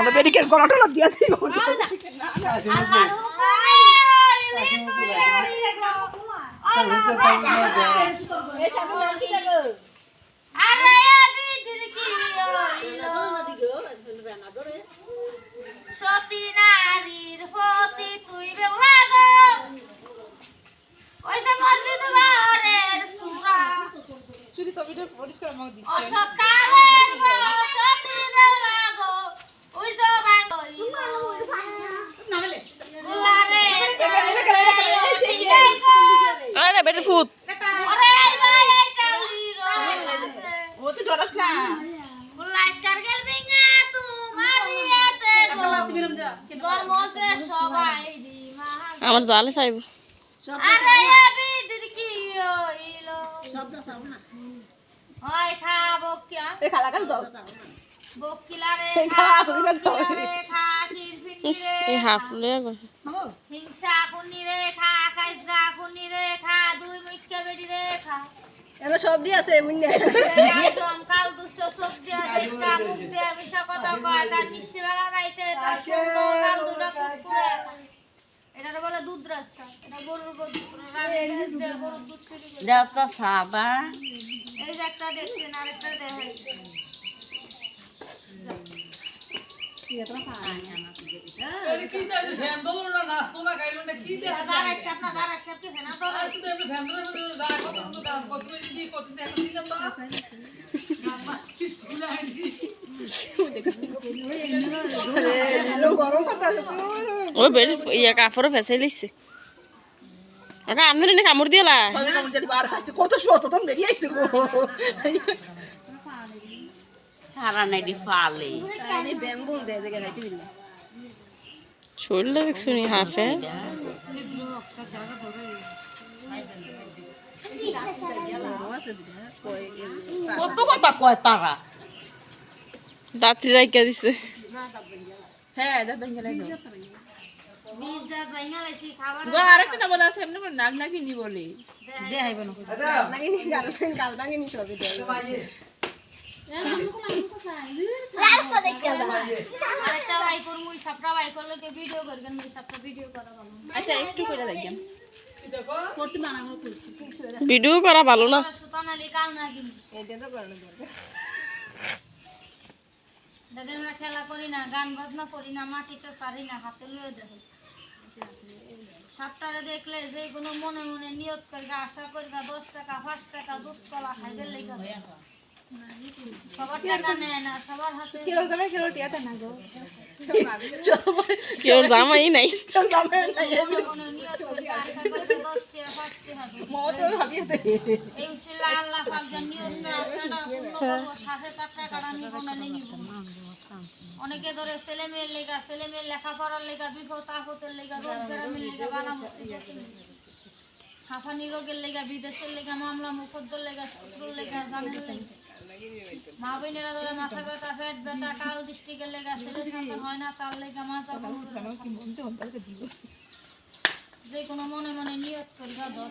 আমরা মেডিকেল গলাটা দিয়া দিব। সতী নারীর প্রতি তুই বেউলা গো ওই যে মসজিদ ঘরের সুরা অসৎ কালের বড় সতী গো ওই যে বাঙ্গই গুলারের আরে বেটা ফুট ওরে এই ভাই এই টাউলির ও তো ডরাস না গুলাইস কারগেল বিঙ্গা তুমারিয়াতে গো গরমতে সবাই রিমা আমার জালে চাইব আরে আবিদির কি হইল ওই খা বকিয়া এ খালা কাজ দাও বকিলা রে এই খা খা, তুমি না দাও। বকিলা রে খা কিরফিনি ইস, রে এই হাফ খা। লয়ে গো হিংসা কুনি রে খা কাইজা কুনি রে খা দুই মুখ্য বেডি রে খা এরা সব দিয়ে আছে জমকাল দুষ্ট চোখ দিয়া দেখা মুখ দিয়া মিশা কথা কয় তার নিঃসেবেলা রাইতে তার সুন্দর কাল দুটা কুকুরে। এটা বলে দুধ রাস্তা এটা গরুর দুধ গরুর দেওয়া সাদা। এই যে একটা দেখছেন আরেকটা দেখাই দাঁড়াইছে ও বেটা ইয়া কাপড় ফেসাই লিছে ওটা আমি নে কামড় বার কত সচেতন বেরিয়ে আইছে গো সারা নাইডি ফালে দে শরীরটা হাফে কত কথা কয় তারা? দাঁতরি রাইকা দিছে। হ্যাঁ দাদা গেলে বীজ দা বাইনা লাইছি খাবার গো আরেকটা না বলা আছে এমনি করে নাক নাকি নি বলে। দেখাইব না নাকি নি। গাল গাল নাকি নি সবই দেয় আরেকটা ভাই করমু ওই সাপটা ভাই করলে কে ভিডিও করবেন ওই ভিডিও করা ভালো। আচ্ছা একটু করে দেখেন। ভিডিও করা ভালো না। দেখেন আমরা খেলা করি না গান বাজনা করি না মাটিতে সারি না হাতে লয়ে দেখি। সাপটারে দেখলে যে কোনো মনে মনে নিয়ত করবে আশা করবে দশ টাকা পাঁচ টাকা দুধ কলা খাইবে লেগে সবার টাকা নেয় না সবার কেউ জামাই নাই। মনে মনে এই অনেকে ধরে ছেলে মেয়ের লেগা ছেলে মেয়ের লেখাপড়ার লেগা বিপদ আপদের লেগা রোগ হাঁফানি রোগের লেগা বিদেশের লেগা মামলা মুকদ্দর লেগা শত্রুর লেগা জানের লেগা মা বোনেরা ধরে মাথা ব্যথা পেট ব্যথা কাল দৃষ্টিকের লেগা ছেলে সন্তান হয় না তার লেগা মাথা যে কোনো মনে মনে নিয়ত করি গা ধর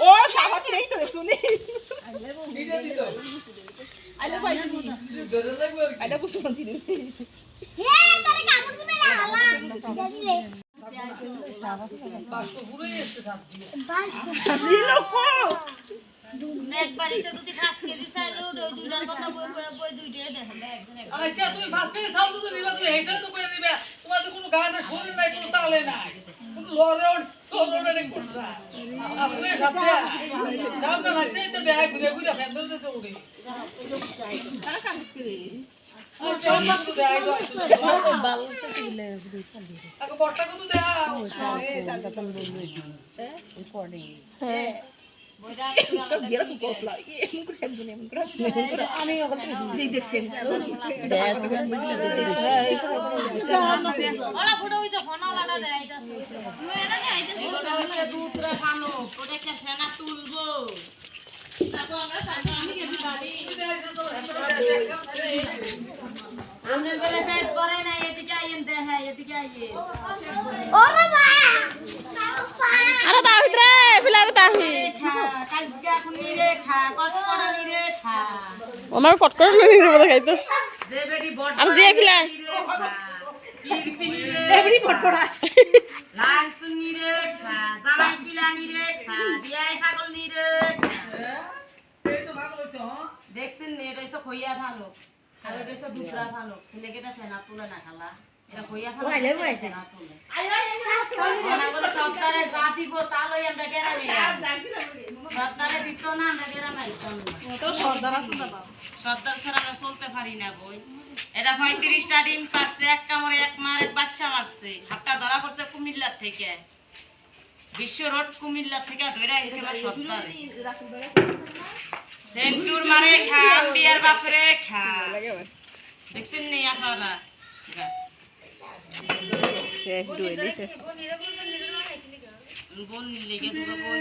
ও নেই তো শুনি কো। একবারই তো কেজি চাইলো ওই দুইটার কথা বই বই বই দুইটাই দেখে আচ্ছা তুমি ফাঁস করে সাল দুধ নিবা তুমি হেইতে তো করে নিবে তোমার তো কোনো গানে শরীর নাই কোনো তালে নাই। কোনো লড়ে ওর চলো না রে কোনটা আপনি সাথে সামনে লাগছে তো ব্যাগ ঘুরে ঘুরে ফেন ধরে তো উড়ে আর চল তো দেয় আগে বড়টা কত দেয় তোর বিয়েটা চুপ করলা এমন করে থাকব না এমন করে এমন করে আমি ওখানে যেই দেখছি আমি ওলা ফুটো ওই তো ফোন ওলাটা দেখাইতাছে তুই এটা দেখাইতাছিস ওটা হচ্ছে দুধরা ফানো ওটা একটা ফেনা তুলবো আমাদের বেলা পেট ভরে না এদিকে আইয়েন দেখে এদিকে আইয়েন আরে তাহিদ রে ফিলারে তাহিদ খা কাজগা খুনি রে খা কষ্ট করানি রে খা আমার কট করে লই এভরি লাল সুনি রে খা জামাই রে খা বিয়াই পাগল নি রে খা। এই তো ভালো হইছে হ্যাঁ। দেখছেন নে এটা খইয়া ভালো। আর এটা দুসরা ভালো খেলে কেটা ফেনা তুলে না খালা এটা খইয়া ভালো ফেনা তুলে মনে করে সপ্তাহে যা দিব তা লই আমরা গেরামে সপ্তাহে দিত না আমরা গেরামে আইতাম না সর্দার ছাড়া আমরা চলতে পারি না বই এটা পঁয়ত্রিশটা ডিম পারছে এক কামড়ে এক মারে বাচ্চা মারছে হাতটা ধরা পড়ছে কুমিল্লার থেকে বিশ্ব রোড কুমিল্লার থেকে ধরে আইছে আমার সত্তরে সেন্টুর মারে খাম বিয়ার বাপরে খা দেখছেন নি আপনারা যা। বোন লেগে দুটো বোন।